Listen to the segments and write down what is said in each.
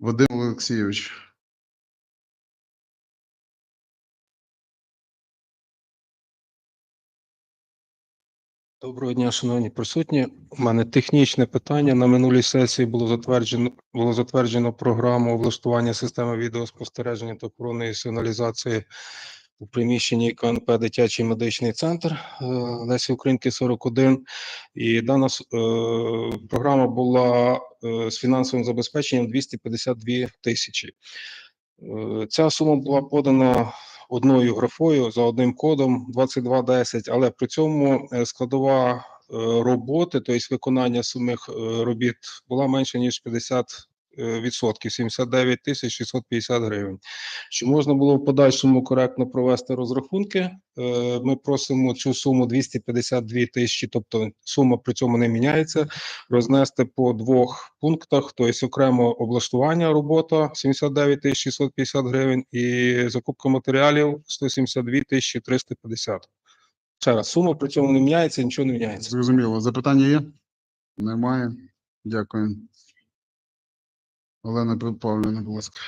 Вадим Олексійович. Доброго дня, шановні присутні. У мене технічне питання. На минулій сесії було затверджено було затверджено програму облаштування системи відеоспостереження та охоронної сигналізації у приміщенні КНП Дитячий медичний центр е, Лесі Українки 41. І дана е, програма була е, з фінансовим забезпеченням 252 тисячі. Ця сума була подана одною графою за одним кодом 2210, але при цьому складова роботи, тобто виконання самих е, робіт, була менше ніж 50 е, відсотків, 79 тисяч 650 гривень. Чи можна було в подальшому коректно провести розрахунки? Е, Ми просимо цю суму 252 тисячі, тобто сума при цьому не міняється, рознести по двох пунктах, тобто окремо облаштування робота 79 тисяч 650 гривень і закупка матеріалів 172 тисячі 350. Ще раз, сума при цьому не міняється, нічого не міняється. Зрозуміло. Запитання є? Немає. Дякую. Олена Павлівна, будь ласка.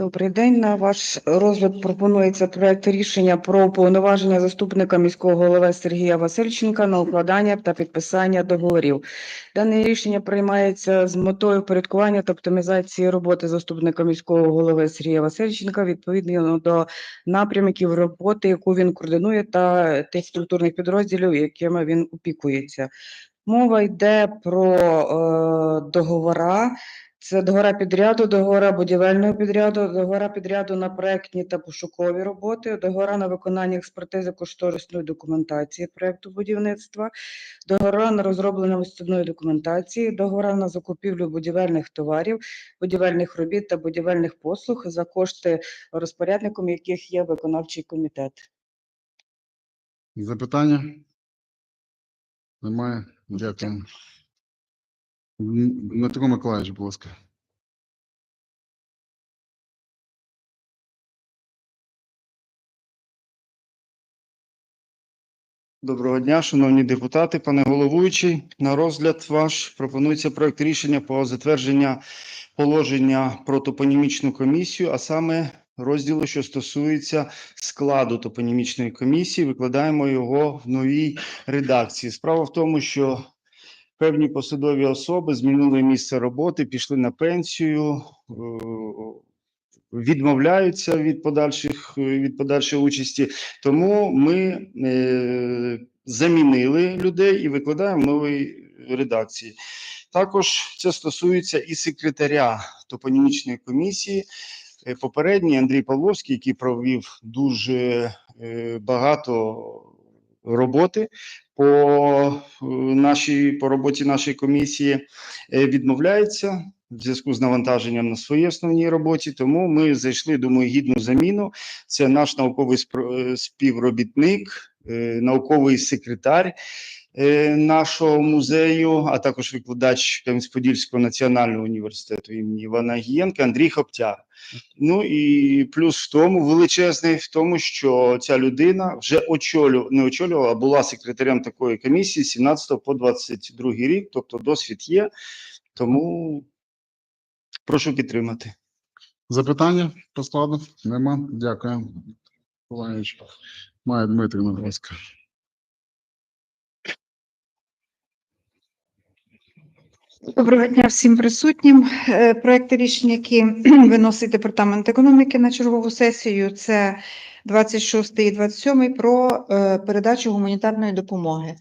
Добрий день. На ваш розгляд пропонується проект рішення про повноваження заступника міського голови Сергія Васильченка на укладання та підписання договорів. Дане рішення приймається з метою впорядкування та оптимізації роботи заступника міського голови Сергія Васильченка відповідно до напрямків роботи, яку він координує, та тих структурних підрозділів, якими він опікується. Мова йде про е, договора. Це договора підряду, договора будівельного підряду, договора підряду на проектні та пошукові роботи, договора на виконання експертизи кошторисної документації проекту будівництва, договора на розроблення виступної документації, договора на закупівлю будівельних товарів, будівельних робіт та будівельних послуг за кошти розпорядником яких є виконавчий комітет. Запитання? Немає. Дякую. Дмитро Миколаївич, будь ласка. Доброго дня, шановні депутати, пане головуючий. На розгляд ваш пропонується проект рішення по затвердження положення про топонімічну комісію, а саме розділу, що стосується складу топонімічної комісії. Викладаємо його в новій редакції. Справа в тому, що певні посадові особи змінили місце роботи, пішли на пенсію. е, Відмовляються від подальших від подальшої участі, тому ми е, замінили людей і викладаємо в новій редакції. Також це стосується і секретаря топонімічної комісії. Е, Попередній Андрій Павловський, який провів дуже багато роботи по е, нашій по роботі нашої комісії, е, відмовляється в зв'язку з навантаженням на своїй основній роботі. Тому ми зайшли, думаю, гідну заміну. Це наш науковий е, співробітник, науковий секретар нашого музею, а також викладач Кам'янець-Подільського національного університету імені Івана Гієнка Андрій Хоптяр. Ну і плюс в тому величезний в тому, що ця людина вже очолю не очолювала, а була секретарем такої комісії з 17 по 22 рік, тобто досвід є. Тому прошу підтримати. Запитання по складу? Нема. Дякую. Має Дмитрівна, будь ласка. Доброго дня всім присутнім. Е, Проекти рішення, які виносить департамент економіки на чергову сесію, це 26 і 27 про е, передачу гуманітарної допомоги.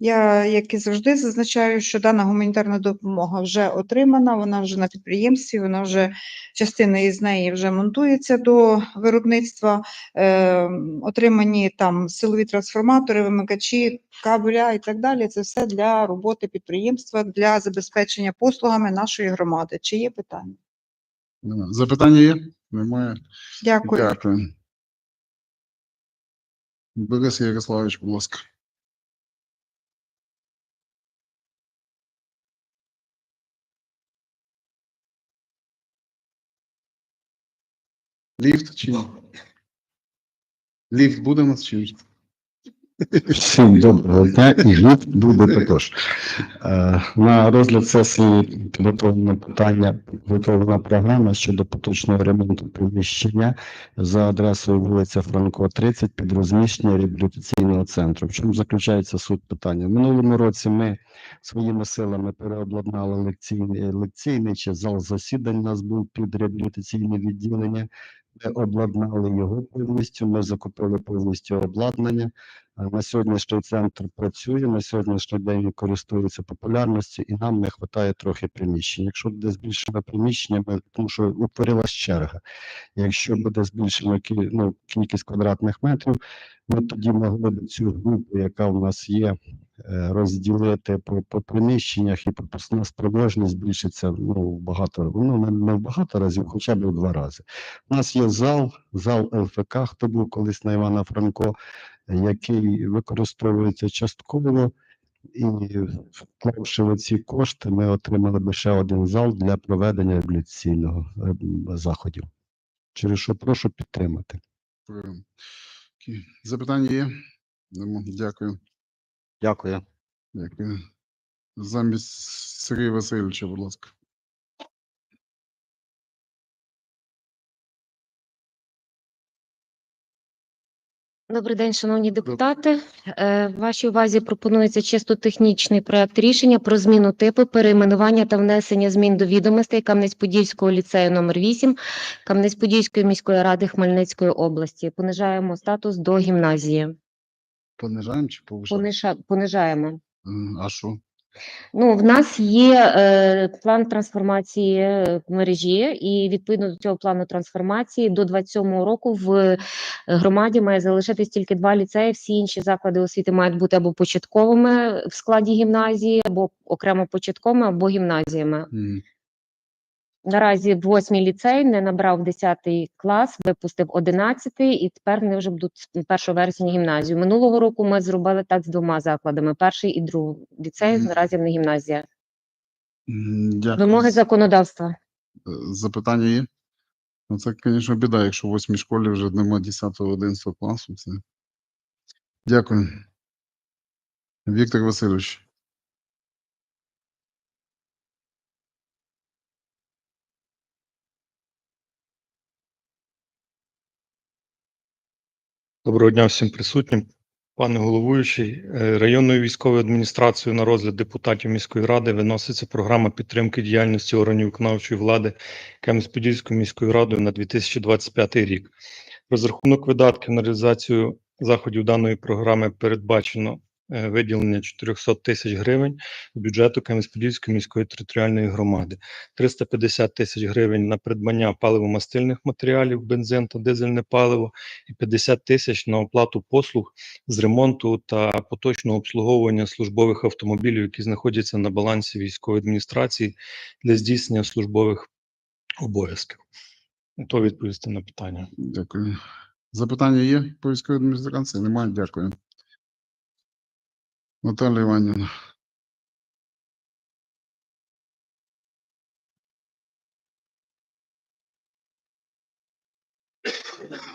Я, як і завжди, зазначаю, що дана гуманітарна допомога вже отримана, вона вже на підприємстві, вона вже частина із неї вже монтується до виробництва. Е, Отримані там силові трансформатори, вимикачі, кабеля і так далі. Це все для роботи підприємства, для забезпечення послугами нашої громади. Чи є питання? Запитання є? Немає. Дякую. Дякую. Борис Ярославович, будь ласка. Ліфт чи ні? Ліфт буде у нас чи ні? Всім доброго дня і гід буде також. Е, На розгляд сесії підготовлено питання, підготовлена програма щодо поточного ремонту приміщення за адресою вулиця Франко, 30 під розміщення реабілітаційного центру. В чому заключається суть питання? В минулому році ми своїми силами переобладнали лекційний, лекційний чи зал засідань. У нас був під реабілітаційне відділення. Ми обладнали його повністю. Ми закупили повністю обладнання. Е, На сьогоднішній центр працює, на сьогоднішній день він користується популярністю, і нам не вистачає трохи приміщень. Якщо буде збільшено приміщення, ми, тому що утворилась черга. Якщо буде збільшено ну, кількість квадратних метрів, ми тоді могли б цю групу, яка у нас є, розділити по, по приміщеннях, і пропускна спроможність збільшиться ну, в багато, ну не, в багато разів, хоча б в два рази. У нас є зал, зал ЛФК, хто був колись на Івана Франко який використовується частково, і вклавши в ці кошти, ми отримали би ще один зал для проведення реабілітаційного е, заходів. Через що прошу підтримати. Запитання є? Дякую. Дякую. Дякую. Замість Сергія Васильовича, будь ласка. Добрий день, шановні депутати. Е, Вашій увазі пропонується чисто технічний проект рішення про зміну типу, перейменування та внесення змін до відомостей Кам'янець-Подільського ліцею номер 8 Кам'янець-Подільської міської ради Хмельницької області. Понижаємо статус до гімназії. Понижаємо чи повишаємо? Пониша- Понижаємо. А що? Ну, в нас є е, план трансформації е, мережі, і відповідно до цього плану трансформації до 27-го року в е, громаді має залишитись тільки два ліцеї. Всі інші заклади освіти мають бути або початковими в складі гімназії, або окремо початковими, або гімназіями. М, Наразі восьмий ліцей не набрав 10 клас, випустив 11 і тепер вони вже будуть з 1 вересня гімназію. Минулого року ми зробили так з двома закладами: перший і другий ліцей. Мгм. Наразі не гімназія. Дякую. Вимоги законодавства. Е, Запитання є? Ну, це, звісно, біда, якщо в восьмій школі вже нема 10-11 класу. Це... Дякую. Віктор Васильович. Доброго дня всім присутнім. Пане головуючий, е, районною військовою адміністрацією на розгляд депутатів міської ради виноситься програма підтримки діяльності органів виконавчої влади Кам'янець-Подільської міської радою на 2025 рік. Розрахунок видатків на реалізацію заходів даної програми передбачено виділення 400 тисяч гривень з бюджету Кам'янець-Подільської міської територіальної громади, 350 тисяч гривень на придбання паливомастильних матеріалів, бензин та дизельне паливо, і 50 тисяч на оплату послуг з ремонту та поточного обслуговування службових автомобілів, які знаходяться на балансі військової адміністрації для здійснення службових обов'язків. Готові відповісти на питання. Дякую. Запитання є по військовій адміністрації? Немає. Дякую. Наталія Іванівна.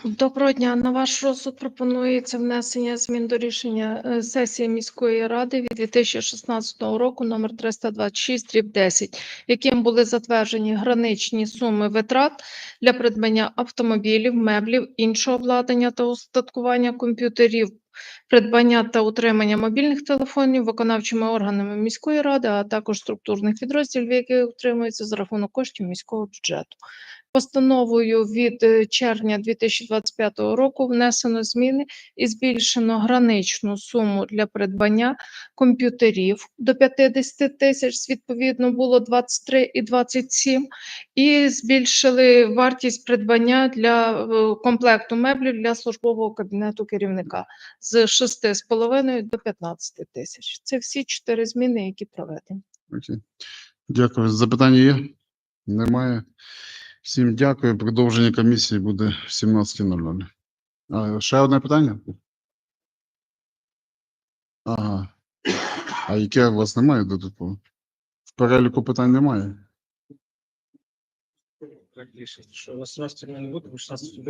Доброго дня. На ваш розсуд пропонується внесення змін до рішення е, сесії міської ради від 2016 року номер 326 дріб 10, яким були затверджені граничні суми витрат для придбання автомобілів, меблів, іншого обладнання та устаткування комп'ютерів, придбання та утримання мобільних телефонів виконавчими органами міської ради, а також структурних підрозділів, які утримуються за рахунок коштів міського бюджету. Постановою від е, червня 2025 року внесено зміни і збільшено граничну суму для придбання комп'ютерів до 50 тисяч, відповідно було 23 і 27, і збільшили вартість придбання для е, комплекту меблів для службового кабінету керівника з 6,5 до 15 тисяч. Це всі чотири зміни, які проведені. Окей. Дякую. Запитання є? Немає. Всім дякую. Продовження комісії буде в 17.00. А, ще одне питання? Ага. А яке у вас немає додатково? В переліку питань немає? Що 18 не буде, 16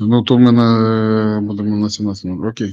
Ну, то ми на, будемо на 17 Окей.